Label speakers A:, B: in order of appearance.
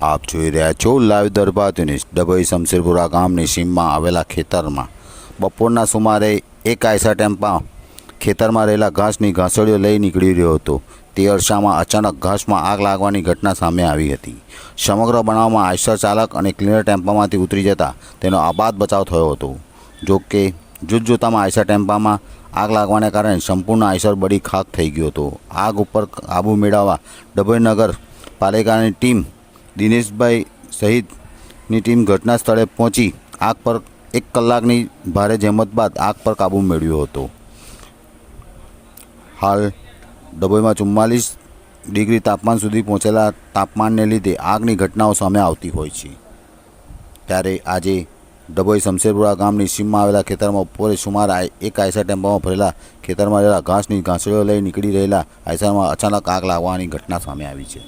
A: આપ જોઈ રહ્યા છો લાઈવ દરબાર ન્યૂઝ. ડભોઈ શમશેરપુરા ગામની સીમમાં આવેલા ખેતરમાં બપોરના સુમારે એક આયસા ટેમ્પા ખેતરમાં રહેલા ઘાસની ઘાસળીઓ લઈ નીકળી રહ્યો હતો. તે અરસામાં અચાનક ઘાસમાં આગ લાગવાની ઘટના સામે આવી હતી. સમગ્ર બનાવમાં આયસર ચાલક અને ક્લીનર ટેમ્પામાંથી ઉતરી જતા તેનો આબાદ બચાવ થયો હતો. જો કે જૂજ જોતામાં આયસર ટેમ્પામાં આગ લાગવાને કારણે સંપૂર્ણ આયસર બળી ખાક થઈ ગયો હતો. આગ ઉપર કાબૂ મેળવવા ડભોઈ નગર પાલિકાની ટીમ દિનેશભાઈ સહિતની ટીમ ઘટના સ્થળે પહોંચી. આગ પર એક કલાકની ભારે જહેમત બાદ આગ પર કાબૂ મેળવ્યો હતો. હાલ ડભોઈમાં ચુમ્માલીસ ડિગ્રી તાપમાન સુધી પહોંચેલા તાપમાનને લીધે આગની ઘટનાઓ સામે આવતી હોય છે. ત્યારે આજે ડભોઈ શમશેરપુરા ગામની સીમમાં આવેલા ખેતરમાં બપોરે સુમાર એક આયસા ટેમ્પામાં ભરેલા ખેતરમાં રહેલા ઘાસની ઘાસળીઓ લઈ નીકળી રહેલા આયસામાં અચાનક આગ લાગવાની ઘટના સામે આવી છે.